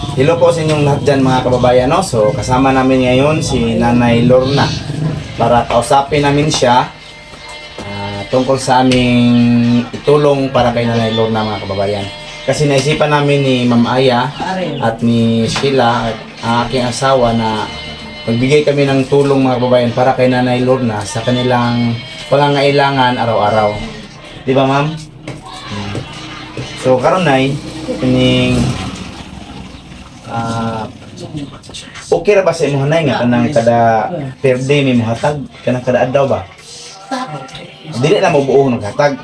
Hello po sa inyong lahat dyan mga kababayan. No? So kasama namin ngayon si Nanay Lorna para kausapin namin siya ah, tungkol sa aming itulong para kay Nanay Lorna mga kababayan. Kasi naisipan namin ni Ma'am Aya at ni Sheila at aking asawa na magbigay kami ng tulong mga kababayan para kay Nanay Lorna sa kanilang pangangailangan araw-araw. Di ba ma'am? Hmm. So karon nay, ah okay ra ba sa imong nay nga kanang kada per day may mohatag kanang kada adlaw ba? Dili na mo buo ng hatag.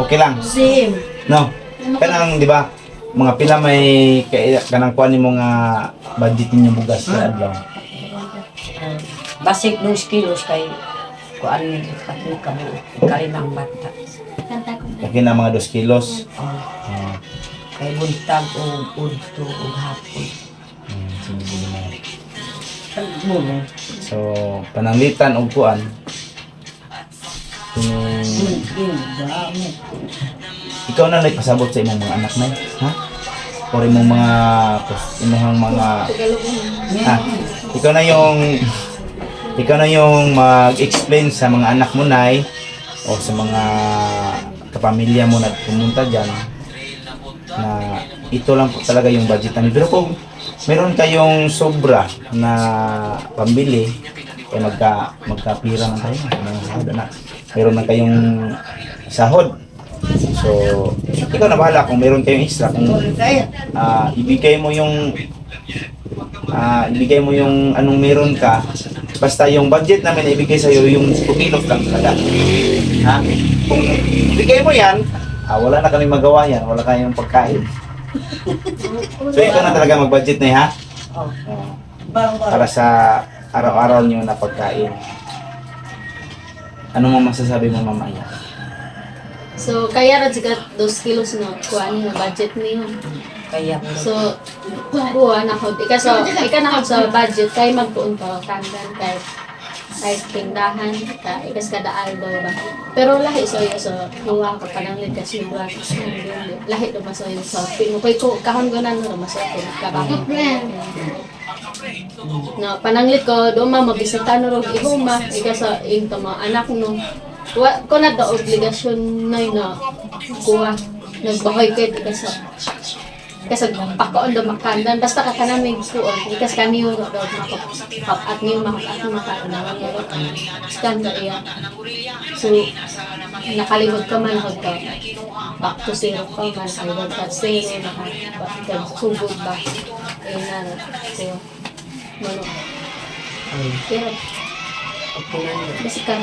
Okay lang. Sim. No. Kanang di ba mga pila may kanang kuan nimo nga budget ninyo bugas sa adlaw. Basik nung kilos kay kuan ni kami kami kalimang bata. Okay na mga 2 kilos. Oh, kay buntag o udto o hapon. hmm, sige, sige na. So, pananglitan og kuan. Kung ikaw na nagpasabot sa imong mga anak na, ha? Or imong mga imong mga ha? Ikaw na yung ikaw na yung mag-explain sa mga anak mo nay o sa mga kapamilya mo na pumunta diyan na ito lang po talaga yung budget namin. Pero kung meron kayong sobra na pambili, eh magka, magkapira man tayo. Sahod na. Meron na kayong sahod. So, ikaw na bahala kung meron kayong extra. Kung ah, ibigay mo yung ah, ibigay mo yung anong meron ka, basta yung budget namin na ibigay sa'yo, yung 2 kilos lang talaga. Ha? Kung ibigay mo yan, ah, wala na kami magawa yan, wala kayong pagkain. So ikaw na talaga mag-budget na eh, ha? Oh. Ah, para sa araw-araw nyo na pagkain. Ano mo masasabi mo mamaya? So, kaya ra siya 2 kilos no, kuan nga budget niyo. Kaya So, kuha na ko. Ika so, ika na ko sa budget kay magtuon pa kandan kay kay tindahan ka ikas kada aldo ba. Pero lahi so yo so huwa ka panang likas ni buwan. Lahi do maso yo so pinukoy ko kahon ko na no maso ko ka ba. No, pananglit ko do ma mabisita no rog ihuma ika sa into mga anak no. Wa ko na da obligasyon na na kuha nagbahay kay ika sa kasi pagkaon do makandan basta ka kanamig kuon ikas kami yung do makap at niyo makap at makanawan mo scan ka iya so nakalimot ka man hod ka back to zero ka man ay wag ka zero naka sugod ba? Eh na so mano. Pero basikan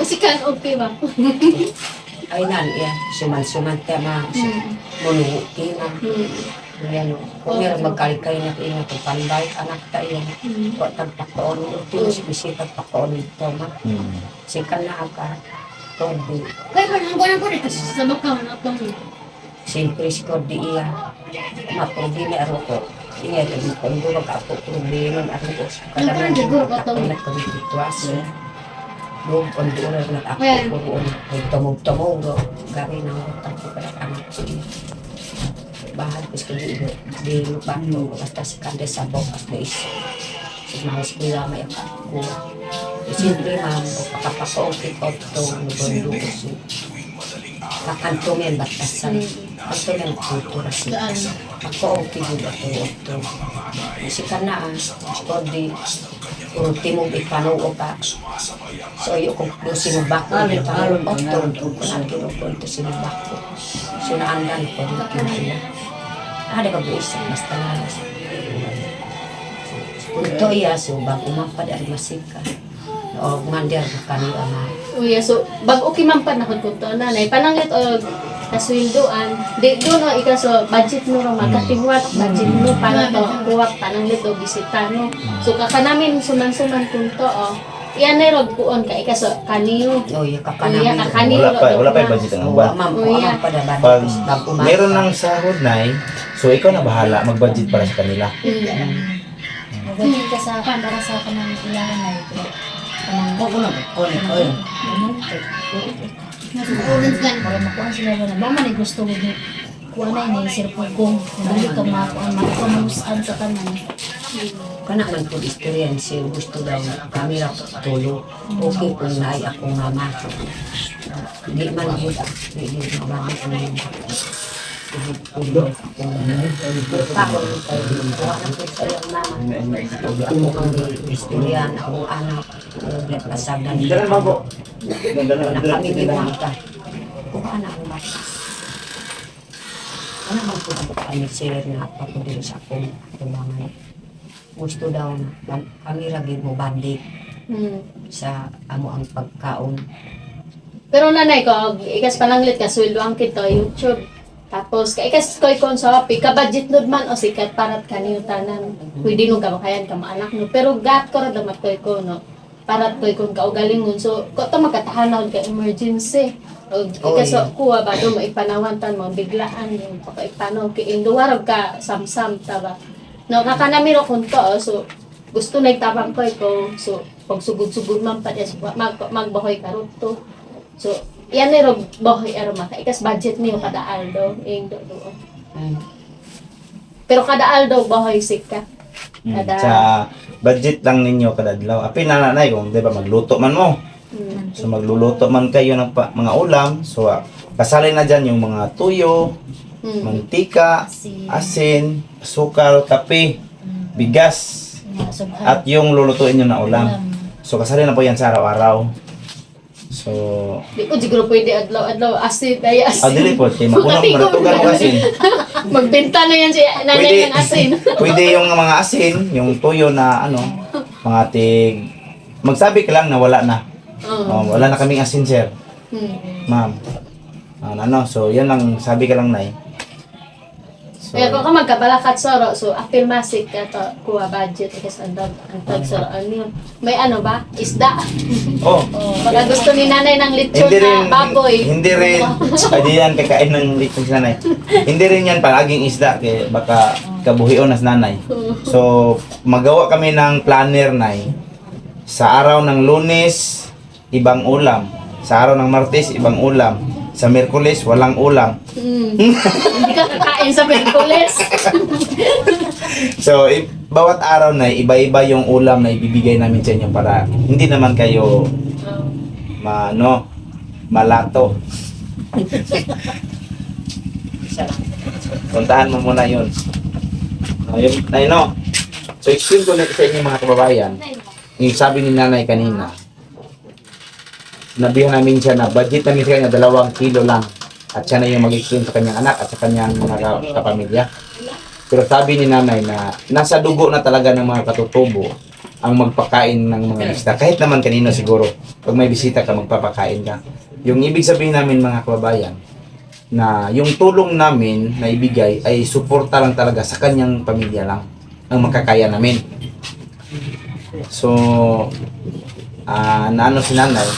basikan okay ba ay nan iya suman-suman tema mulo tina. hmm. Yan, kung meron magkalikay na ina to panday anak ta iya. Wa tagpakoon uti bisita pakoon ito ma. Hmm. Sikan na aka. Tobi. Kaya parang ko na ko rin kasi sa bakaw na itong Siyempre si Cordy iya. Maproblema aro ko. Iya, lagi ko ndo wag ako problema aro ko. Ano parang siguro ka to? na ko. Doon ndo na na ako Well. tumog-tumog go. Gari na ko tako para anak ko. Bahal ko sa di di lupa ko basta sa kande sa bokas na is. Mas bila may ako. Siyempre ma'am, kapapakauti ko ito, nubundo ko si Makanto men batasan. Kanto men kultura si. Ako okay din ito ito. Si kana ah, di ultimo ipanuo pa. So yung kung kung sinubak ko, di pa ito, kung nagturo ko ito sinubak ko. So naandan ko dito nila. Ah, di ka buisa, basta na. Ito iya, so bang umampad ang masika. O mandir ka kanila na. Uya, so, bag okay man pa nakon ko to nanay. Panangit o kaswildoan. Di do no ika so budget mo ro makatiwat budget mo para to kuha pananglit o bisita no. So kaka namin suman-suman kun to o. Iyan na rog kuon ka ika so kaniyo. O yung Uya kakanamin. ka kaniyo. Wala pa, wala pa budget ang uban. ma'am, Oh, ma'am, pada ba? Pag meron ng sahod na so ikaw na bahala mag-budget para sa kanila. Magiging ka sa akin para sa akin ang kailangan na ito. Oo na, na, oo na. Ulan ka. Para makuha sila na. Ba man ay gusto mo ni wala ni sir pugong. Dali ka makuan makamusan sa tanan. Kana man po experience gusto daw camera tulo. Okay po na ay akong mama. Di man gud ah. Di di Tulo. Ako anak. Nagpasagdan Dalan mo po. na kami ni Mata. Kung anak mo ba? Ano po ang sir na papudin sa akong tubangan. Gusto daw na kam- kami ragi mo bandik sa amo ang pagkaon. Pero nanay ko, ikas pananglit ka, sweldo ang kito, YouTube. Tapos, ka ikas ko'y kon sa Shopee, ka-budget nod man o sikat parat kaniyo tanan. Pwede nung kamakayan ka maanak no. Pero gat ko ra damat ko'y ko, no. Parat ko'y kon kaugalingon. So, ko to makatahanan ka emergency. O ikas Oy. kuha ba do maipanawan tan mo biglaan yung pakaipanaw kay induwarag ka samsam taba. No kakanamiro kun to so gusto na itabang ko'y ko so pag sugod-sugod man pa mag magbahoy ka to. So, yan ni Rob Boy Arma. Ikas budget niyo kada aldo. Ing do do. Ay, Pero kada aldo Boy sik ka. Mm, Kada Sa budget lang ninyo kada adlaw. Apil na nanay kung di ba magluto man mo. mm, So magluluto man kayo ng pa- mga ulam. So ah, kasali na dyan yung mga tuyo, mm, mantika, Si asin, sukal, kape, bigas, at yung lulutuin nyo na ulam. So kasali na po yan sa araw-araw. So, Di ko siguro pwede adlaw-adlaw asin ay ah, asin. dili po. Kaya magunang manatugan mo asin. Magbenta na yan si nanay ng asin. pwede yung mga asin, yung tuyo na ano, mga tig... Magsabi ka lang na wala na. Oo. Oh, wala na kaming asin, sir. Hmm. Ma'am. Ano, ano, so yan lang, sabi ka lang, Nay. So, Kaya kung ka magkabalakat soro, so apil masik ka to, kuha budget, ikas andag, antag soro, ano yun? May ano ba? Isda. oh, Pagka gusto ni nanay ng lechon hindi rin, na baboy. hindi rin, hindi yan kakain ng litong si nanay. Hindi rin yan palaging isda, kaya baka kabuhion na si nanay. So, magawa kami ng planner, Nay. Sa araw ng lunes, ibang ulam. Sa araw ng martes, ibang ulam. Sa Merkules, walang ulam. Mm. Kakain sa Merkules. So, i- bawat araw na iba-iba yung ulam na ibibigay namin sa inyo para hindi naman kayo ma, ano, malato. Puntahan mo muna yun. No, yun, ay, no. So, explain ko na sa inyo mga kababayan. Yung sabi ni nanay kanina, nabihan namin siya na budget namin sa kanya dalawang kilo lang. At siya na yung mag-explain sa kanyang anak at sa kanyang mga ka- kapamilya. Pero sabi ni nanay na nasa dugo na talaga ng mga katutubo ang magpakain ng mga isda. Kahit naman kanino siguro, pag may bisita ka, magpapakain ka. Yung ibig sabihin namin mga kababayan, na yung tulong namin na ibigay ay suporta lang talaga sa kanyang pamilya lang ang makakaya namin. So, ah naano si nanay,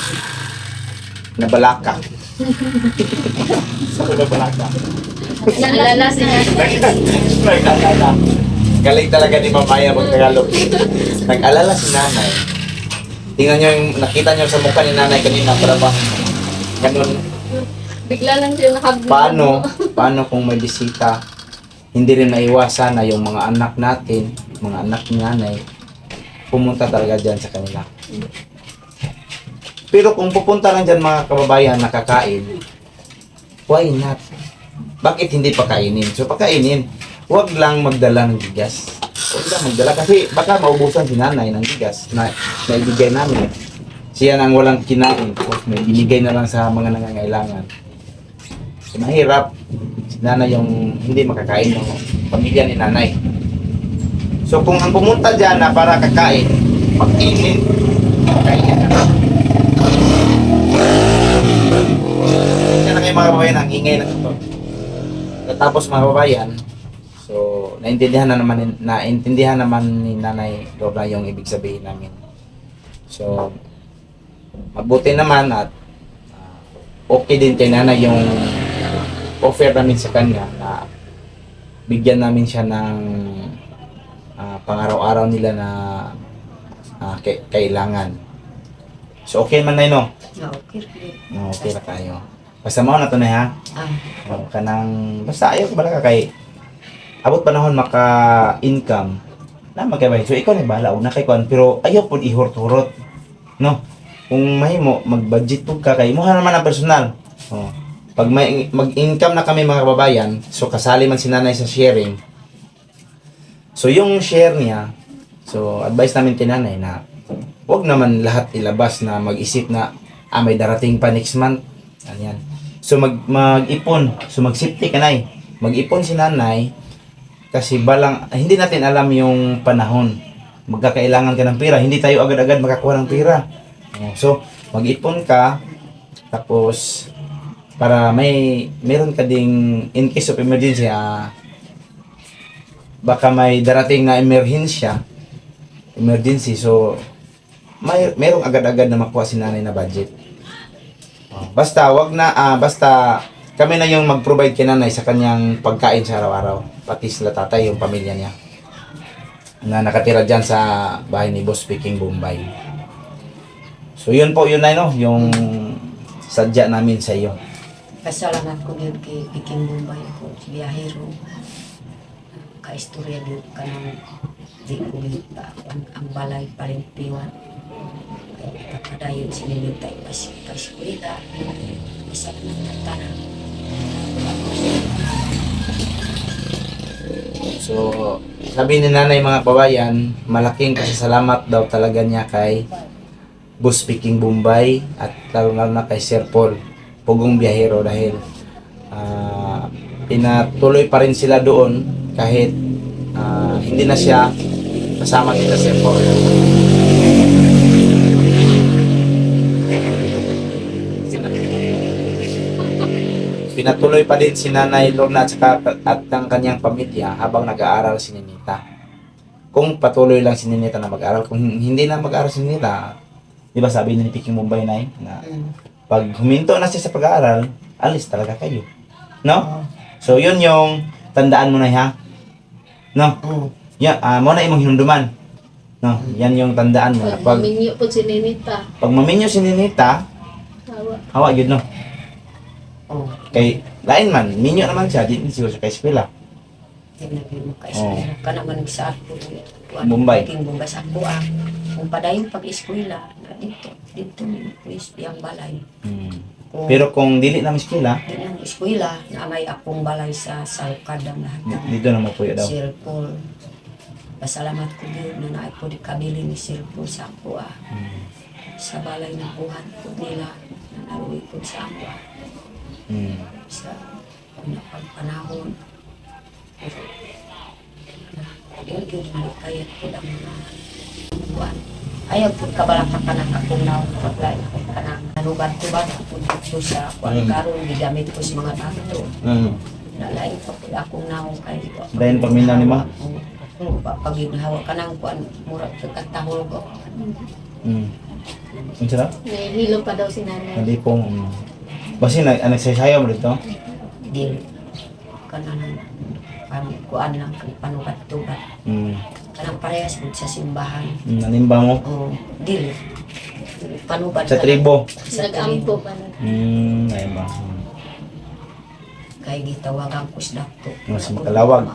nabalaka. Sa nabalaka. Naalala si nanay. Galing talaga ni Mamaya pag Tagalog. Nag-alala si nanay. Tingnan nyo yung, nakita nyo sa mukha ni nanay kanina para bang ganun. Bigla lang siya nakag... Paano, paano kung may bisita, hindi rin maiwasan na yung mga anak natin, mga anak ni nanay, pumunta talaga dyan sa kanila. Pero kung pupunta lang dyan mga kababayan nakakain, why not? Bakit hindi pakainin? So pakainin, huwag lang magdala ng bigas. Huwag lang magdala kasi baka maubusan si nanay ng bigas na naibigay namin. Siya nang walang kinain, tapos may binigay na lang sa mga nangangailangan. So, mahirap. Si nanay yung hindi makakain ng pamilya ni nanay. So kung ang pumunta dyan na para kakain, mag-inin, kakain na. Yan ang mga kababayan, ang ingay na ito. Tapos mga kababayan, so naintindihan na naman naintindihan naman ni Nanay Robla yung ibig sabihin namin. So mabuti naman at ah, okay din kay Nanay yung offer namin sa kanya na bigyan namin siya ng ah, pang-araw-araw nila na kai- kailangan. So okay man na no? Ah, Okay. No, okay na tayo. Basta mo na to na ha. Ah, Oh, kanang basta ayaw ko bala ka kay abot panahon maka-income na magkabay. So ikaw na bahala una kay kwan pero ayaw pud ihurot-hurot. No. Kung mahimo mag-budget pud ka kay mo naman ang personal. Oh. Pag may mag-income na kami mga kababayan, so kasali man si nanay sa sharing. So yung share niya, so advice namin kay nanay na wag naman lahat ilabas na mag-isip na ah, may darating pa next month. Ganyan. So mag mag-ipon, so mag-safety ka nay. Mag-ipon si nanay kasi balang hindi natin alam yung panahon. Magkakailangan ka ng pera, hindi tayo agad-agad makakuha ng pera. So mag-ipon ka tapos para may meron ka ding in case of emergency ah, baka may darating na emerhensya emergency so may merong agad-agad na makuha si nanay na budget basta wag na ah, basta kami na yung mag-provide kay nanay sa kanyang pagkain sa araw-araw. Pati sila tatay yung pamilya niya. Na nakatira dyan sa bahay ni Boss Speaking Bombay. So yun po yun na no? Yung sadya namin sa iyo. Pasalamat ko din kay Piking Bombay ko, Biyahero. Kaistorya din ka ng di ulit pa ang, ang balay pa papadayon sinilintay pa si Paskuita. Isa na ng tanang. So, sabi ni nanay mga kababayan, malaking pasasalamat daw talaga niya kay Boss Speaking Bombay at lalo na kay Sir Paul, Pugong Biyahero dahil ah, pinatuloy pa rin sila doon kahit ah, hindi na siya kasama nila Sir Paul. Pinatuloy pa din si Nanay Lorna at, saka, at ang kanyang pamilya habang nag-aaral si Ninita. Kung patuloy lang si Ninita na mag-aaral, kung hindi na mag-aaral si Ninita, di ba sabi ni Piking Mumbai na na Mm. pag huminto na siya sa pag-aaral, alis talaga kayo. No? So, yun yung tandaan mo na ha. No? Oh. Yan, ah mo na imong hinumduman. No? Yan yung tandaan mo. Pag Pag, minyo po si Ninita. pag maminyo si Ninita, Tawa. hawa yun no. Oh. Kay, lain man, minyo naman siya, di siguro siya kay eskwela. Tinagin mo Oh. ka naman sa ako. Bombay. King Bombay sa ako ah. Kung padayon pag-eskwela, na dito, dito ni Luis Piang Balay. Hmm. Kung Pero kung dili na eskwela, di ng eskwela, na may akong balay sa Salkadang lahat ng dito na mo puyo daw. Sir Paul. Pasalamat ko din na naay po di kabili ni Sir Paul sa ako ah. Hmm. Sa balay ng buhat po nila na naluwi po sa ako ah. Hmm. Sa pinapagpanahon. Pero, yun yun malikayat po ang mga buwan. Ayaw po kabalaka ka ng akong naong paglay ka ng nanubat ko ba po dito sa kwan Mm. karon gigamit ko sa mga tato. Hmm. Nalain pa po akong naong kay Dahil paminaw ni ma? Pag ginahawa ka ng kuan murag katahol ko. Hmm. Ang sarap? Nahihilo pa daw si nanay. Hindi pong... Basi nag nagsasayaw mo dito? Di kanang pan kuan lang kay panugat-tugat. Hmm. Kanang parehas gud sa simbahan. Hmm. Animba mo? O dili. Panugat Sa tribo? Sa tribo. pa na. Hmm. Ayun ba? Kay gitawagan ko sa dakto. Mas makalawag.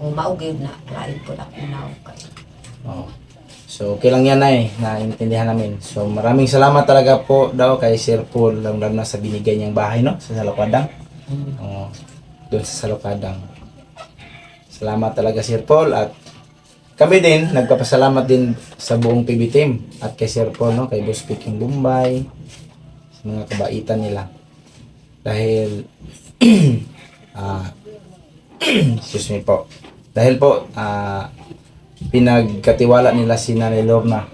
O maugid na lain po ako naw kay. Oo. So, okay lang yan ay, naintindihan namin. So, maraming salamat talaga po daw kay Sir Paul, lang lalo na sa binigay niyang bahay, no? Sa Salukadang. Oo. Doon sa Salukadang. Salamat talaga Sir Paul at kami din, nagpapasalamat din sa buong PB team at kay Sir Paul, no? Kay Boss Speaking Bombay, sa mga kabaitan nila. Dahil, ah, excuse me po. Dahil po, ah, pinagkatiwala nila si Nanay Lorna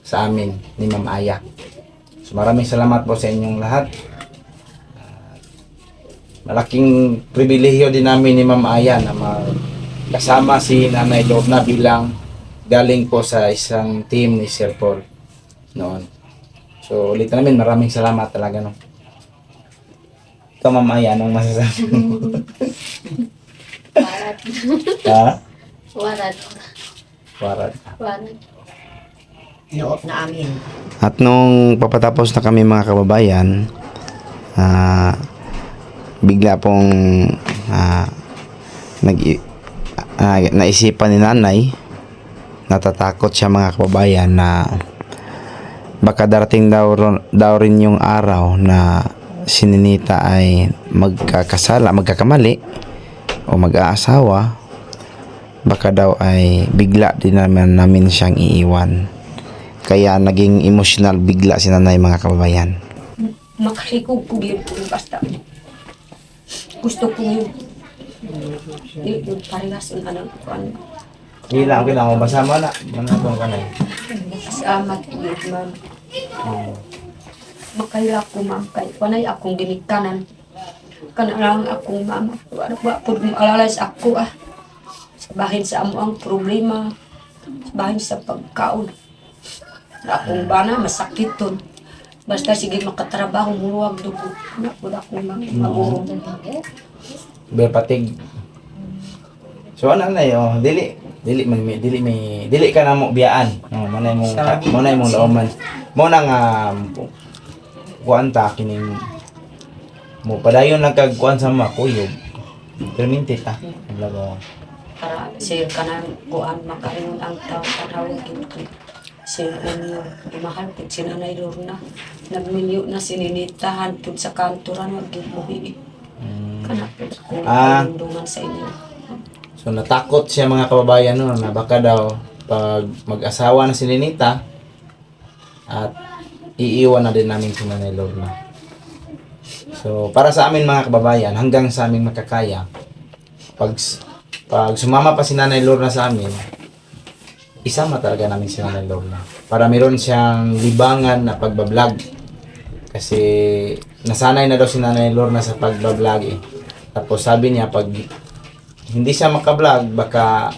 sa amin ni Ma'am Aya. So maraming salamat po sa inyong lahat. At malaking pribilehiyo din namin ni Ma'am Aya na ma- kasama si Nanay Lorna bilang galing po sa isang team ni Sir Paul noon. So ulit namin maraming salamat talaga no. Ikaw Ma'am Aya, anong masasabi mo? Warat. ha? Warat. Warat. Warat. Noob na amin. At nung papatapos na kami mga kababayan, ah, bigla pong ah, nag ah, naisipan ni nanay natatakot siya mga kababayan na baka darating daw, daw rin yung araw na si Ninita ay magkakasala, magkakamali o mag-aasawa baka daw ay bigla din naman namin siyang iiwan kaya naging emotional bigla si nanay mga kababayan Makalikog ko yun kung basta. Gusto ko yun. Yung parehas yung anong kuan. Hila, okay lang. Basa mo na. Manatong ka na eh. Salamat ko yun, ma'am. Makaila ko, ma'am. Kay panay akong ginikanan. Kana lang akong mama. Wala po maalalay sa ako ah. Sabahin sa amo ang problema. Sabahin sa pagkaon. Na akong bana, masakit ton. Basta sige makatrabaho, muruwag dugo. Na po akong ma'am. Magurong. Bear patig. So ano na yo, dili dili man may dili may dili ka na mo biyaan. No, mo na imong mo na imong looman. Mo na nga kuan ta kining mo padayon lang kag kuan sa mga kuyog. Perminti ta. Lago. Para sir ka na kuan makaingon ang tao tanawin ko sir inyo imahal po si Nanay Lorna nagminyo na sininitahan po sa kanturan wag yung buhi kana po kung Ah. ah. sa inyo So natakot siya mga kababayan no na baka daw pag mag-asawa na si Ninita at iiwan na din namin si Nanay Lorna. So para sa amin mga kababayan hanggang sa aming makakaya pag pag sumama pa si Nanay Lorna sa amin isama talaga namin si Nanay Lorna para meron siyang libangan na pagbablog kasi nasanay na daw si Nanay Lorna sa pagbablog eh. Tapos sabi niya pag hindi siya makablog, baka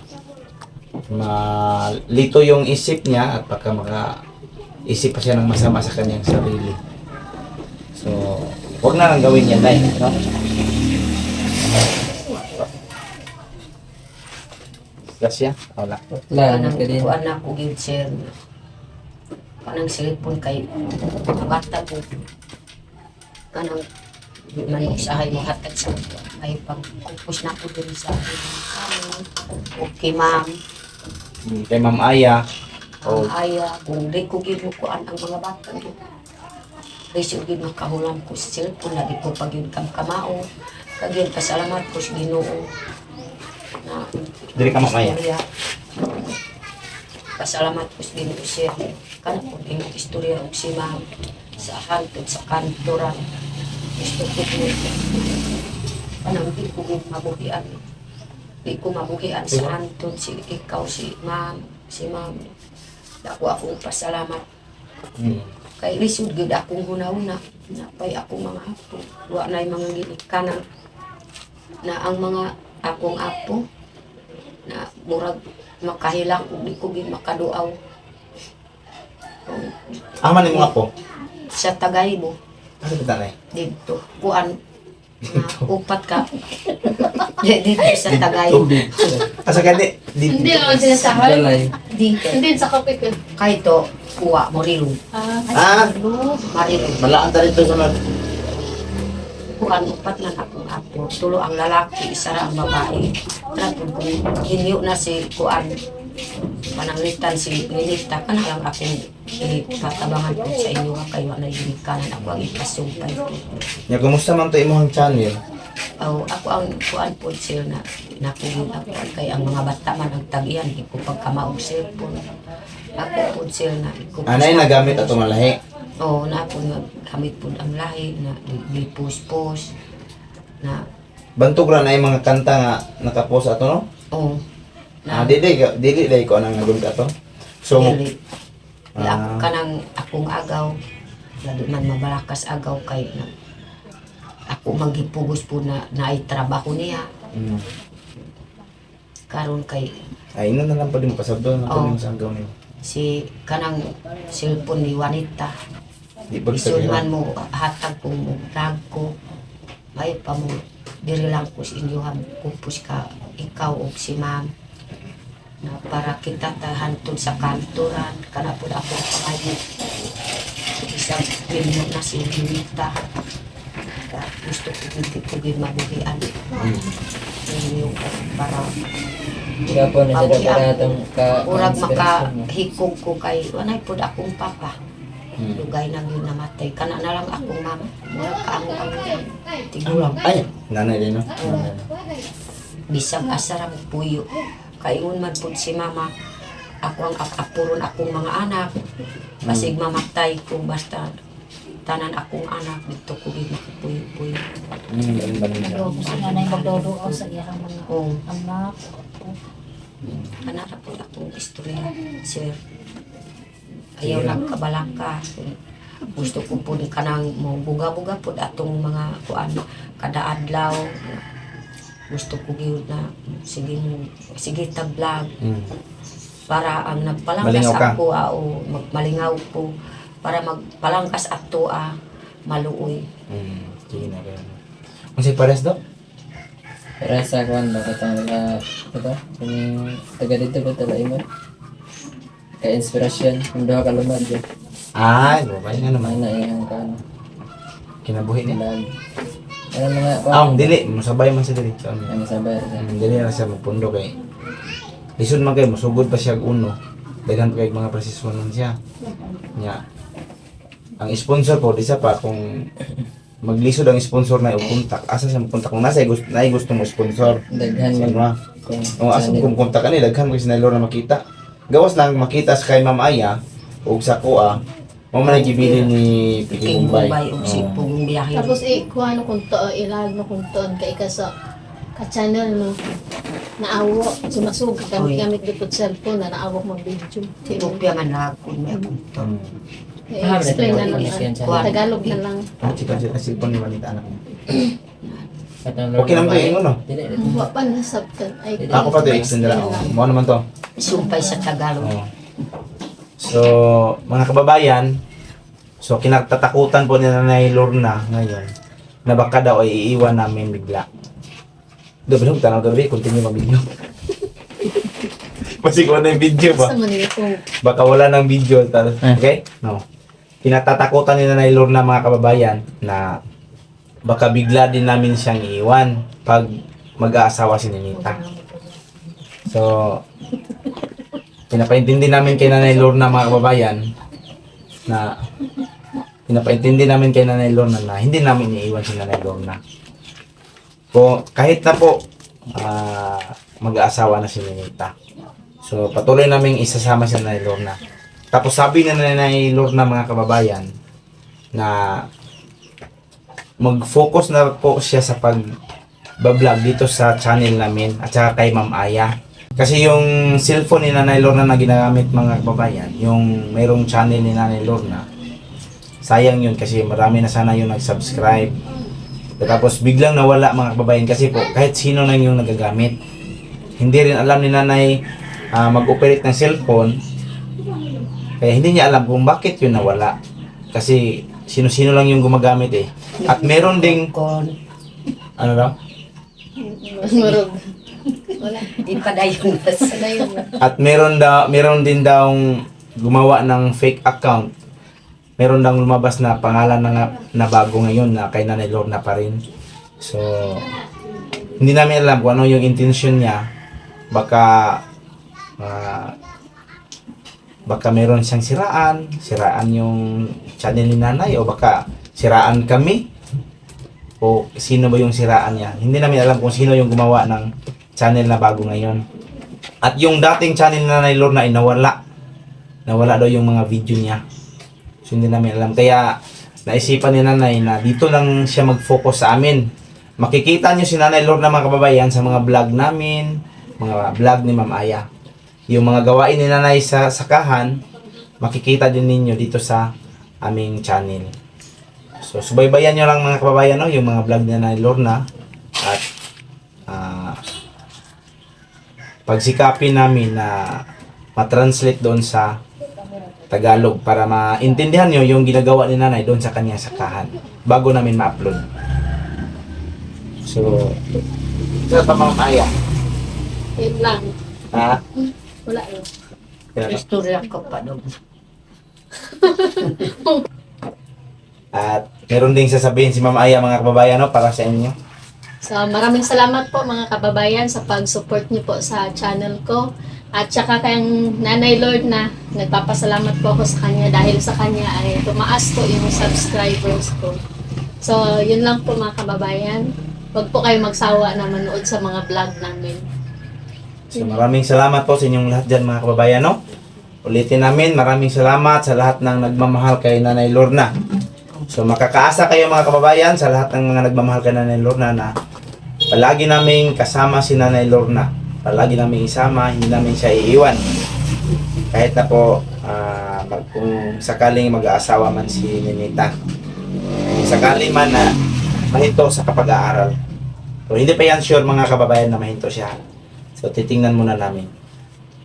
malito yung isip niya at baka maka isip pa siya ng masama sa kanyang sarili. So, wag na lang gawin yan, Nay. No? Gasya? Wala. kanang kuan na ko gid sir kanang cellphone kay bata po. Kanang man usahay mo hatag sa ay pag kupos na ko din sa okay ma'am. Kay Ma'am Aya, Oh. aya kung di ko gid kuan ang mga bata gid Resyo gid makahulan ko sa cellphone na di ko pag yun kam kamao. Kagin pasalamat ko sa Ginoo. Na dili ka Ma'am Aya. istorya. Pasalamat ko sa Ginoo sir kana ko ing istorya og si ma'am sa hantod sa kantoran gusto ko po kanang di ko mabuhian di ko mabuhian sa hantod si ikaw si ma'am si ma'am dako akong pasalamat Hmm. kay lisod gid akong hunahuna napay akong mga apo wa nay mga ginikanan na ang mga akong apo na murag makahilang ug di ko gid makaduaw. Ama ni mga po. sa Tagaybo Ano kita Nay? dito. Kuan. Na upat ka. Di- dito sa Tagaybo Asa ka di? di Hindi naman sinasabi. dito. Hindi sa kapit ko. kay to kuwa morilog Ah, Ah, marilog malaan ta rito sa mag... kuan upat na akong apo. Tulo ang lalaki isa ra ang babae. Tapos kung hinyo na si kuan pananglitan si Lilita kana lang akong ipatabangan ko sa inyo kayo na ginikanan ako ang ipasumpay ko Ya, kumusta man to imong channel? aw ako ang kuan po sir na nakugin ako. Kay ang mga bata man ang tagian di ko pagkamaog cellphone. Ako po sir na Anay nagamit ato malahi. Oo, na po nga gamit po ang lahi na dipus-pus na Bantog ra na yung mga kanta nga nakapost ato no? oh Ah, na dili dili dili ko anang nagulit ato. So, dili Ah. ah. kanang akong agaw lalo man mabalakas agaw kay na ako magipugos po na naay trabaho niya mm, karon kay ay ino na lang pa din pasabdo na Oo. oh. sa hanggaw ni. si kanang cellphone ni Juanita Di ba isulman mo hatag ko mo tag ko may pa mo diri lang ko sa inyo kupos ka ikaw o si ma'am na para kita tahantod sa kanturan kana po ako pangayo isang bilyo na si Junita gusto ko hindi ko mabuhian. Yun yung para Kaya po na sila para itong ka Urag makahikog ko kay wanay pud akong papa. Mm. Lugay nang yun namatay. Kana na lang akong mama. Murag kaamo ang tigulang. Ay, nanay din, no? Bisag asara mo puyo. Kayun man si mama. Ako ang akapuron akong mga anak. Basig mamatay ko basta tanan akong anak dito ko gid makapuyo-puyo. Mm, Dodo sa nanay magdodo sa iyang mga Oh, anak. ana ra pud akong istorya, sir. Ayaw lang kabalangka. Gusto ko po kanang mo buga-buga po atong mga kuan kada adlaw. Gusto ko gyud na sige mo sige tag vlog Mm. para ang nagpalangkas Malingaw ka. ako ah, o magmalingaw po para magpalangkas ato ah maluoy. Mm. Sige na. Kung si Pares daw? Para sa kwan ba katong mga ito, yung taga dito ba tala imo? Ka inspirasyon, yung duha ka lumad yun. Ay, babay nga naman. Na yung kan Kinabuhi niya. ilag. Ano mga Ah, dili. Masabay man sa dili. So, ano, Ang sabay sa Mm, dili na siya magpundo kay lisod man kay masugod pa siya og uno. Daghan pa kay mga presisyonon siya. Nya. Ang sponsor po di sa pa kung maglisod ang sponsor na og kontak asa siya kontak kung nasa gusto na gusto mo sponsor. Daghan Sige mag ma kung o asa kung kontak ani daghan si Nailor na makita gawas lang makita sa kay Ma'am Aya ug sa kuha mo man gibili ni Piki King Bombay Bombay ug si Oo. Pugong biyahe. Tapos eh, kuha no kung to, ilag no kung to, kay ka sa ka-channel no, naawo, sumasug, Oy. gamit dito cellphone na naawo mo video. Kopya man na ako may akong Mm. Ah, explain na lang. na ah, Tagalog na lang. Ah, chika chika cellphone ni Manita anak mo. Okay lang to, ingon, no? Dili, dili. Wa pa na sabtan. Ay, Ako pa to extend nila. Mo naman to. Sumpay sa Tagalog. So, mga kababayan, so kinatatakutan po ni Nanay Lorna ngayon na baka daw ay iiwan namin bigla. Ba tanaw gabi, continue mag-video. Kasi kung ano yung video ba? Sa Manila kung Baka wala ng video. tal- Okay? No. Kinatatakutan ni Nanay Lorna mga kababayan na baka bigla din namin siyang iiwan pag mag-aasawa si Ninita. So, pinapaintindi namin kay Nanay Lorna mga kababayan na pinapaintindi namin kay Nanay Lorna na hindi namin iiwan si Nanay Lorna. Po, kahit na po ah, mag-aasawa na si Ninita. So, patuloy namin isasama si Nanay Lorna. Tapos sabi na Nanay Lorna mga kababayan na mag-focus na po siya sa pag bablog dito sa channel namin at saka kay Ma'am Aya. Kasi yung cellphone ni Nanay Lorna na ginagamit mga kababayan, yung mayroong channel ni Nanay Lorna, sayang yun kasi marami na sana yung nag-subscribe. Tapos biglang nawala mga kababayan kasi po kahit sino na yung nagagamit. Hindi rin alam ni Nanay ah, mag-operate ng cellphone. Kaya hindi niya alam kung bakit yun nawala. Kasi sino-sino lang yung gumagamit eh. At meron ding ano daw? marog. Wala. di pa dayon na na. At meron daw meron din daw gumawa ng fake account. Meron daw lumabas na pangalan na, nga- na bago ngayon na kay Nanay Lorna pa rin. So hindi namin alam kung ano yung intention niya. Baka ah, baka meron siyang siraan, siraan yung channel ni Nanay o baka siraan kami o sino ba yung siraan niya. Hindi namin alam kung sino yung gumawa ng channel na bago ngayon. At yung dating channel na Nanay Lorna ay nawala. Nawala daw yung mga video niya. So hindi namin alam. Kaya naisipan ni Nanay na dito lang siya mag-focus sa amin. Makikita niyo si Nanay Lorna mga kababayan sa mga vlog namin, mga vlog ni Ma'am Aya. Yung mga gawain ni Nanay sa sakahan, makikita din ninyo dito sa aming channel. So subaybayan niyo lang mga kababayan no, yung mga vlog ni Nanay Lorna at ah, pagsikapin namin na matranslate doon sa Tagalog para maintindihan nyo yung ginagawa ni nanay doon sa kanyang sakahan bago namin ma-upload. So, sa tamang maya. Yun lang. Ha? Wala. Kaya, istorya ko pa dong. At meron ding sasabihin si Ma'am Aya mga kababayan no, para sa inyo. So, maraming salamat po mga kababayan sa pag-support niyo po sa channel ko. At saka kayang Nanay Lord na nagpapasalamat po ako sa kanya dahil sa kanya ay tumaas po yung subscribers ko. So, yun lang po mga kababayan. Huwag po kayo magsawa na manood sa mga vlog namin. So maraming salamat po sa inyong lahat dyan mga kababayan no. Ulitin namin, maraming salamat sa lahat ng nagmamahal kay Nanay Lorna. So makakaasa kayo mga kababayan sa lahat ng mga nagmamahal kay Nanay Lorna na palagi naming kasama si Nanay Lorna. Palagi namin isama, hindi namin siya iiwan. Kahit na po mag- kung sakaling mag-aasawa man si Ninita. Sakali man na mahinto sa kapag-aaral. So hindi pa yan sure mga kababayan na mahinto siya. So titingnan muna namin.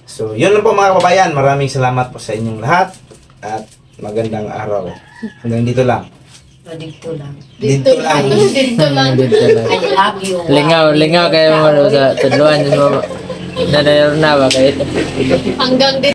So yun lang po mga kababayan. Maraming salamat po sa inyong lahat. At magandang araw. Hanggang dito lang. So, dito lang. Dito lang. Dito lang. Dito lang. I love you. Lingaw, lingaw kayo mo ano, sa tudluan mo. Nanay na ba kayo? Hanggang dito.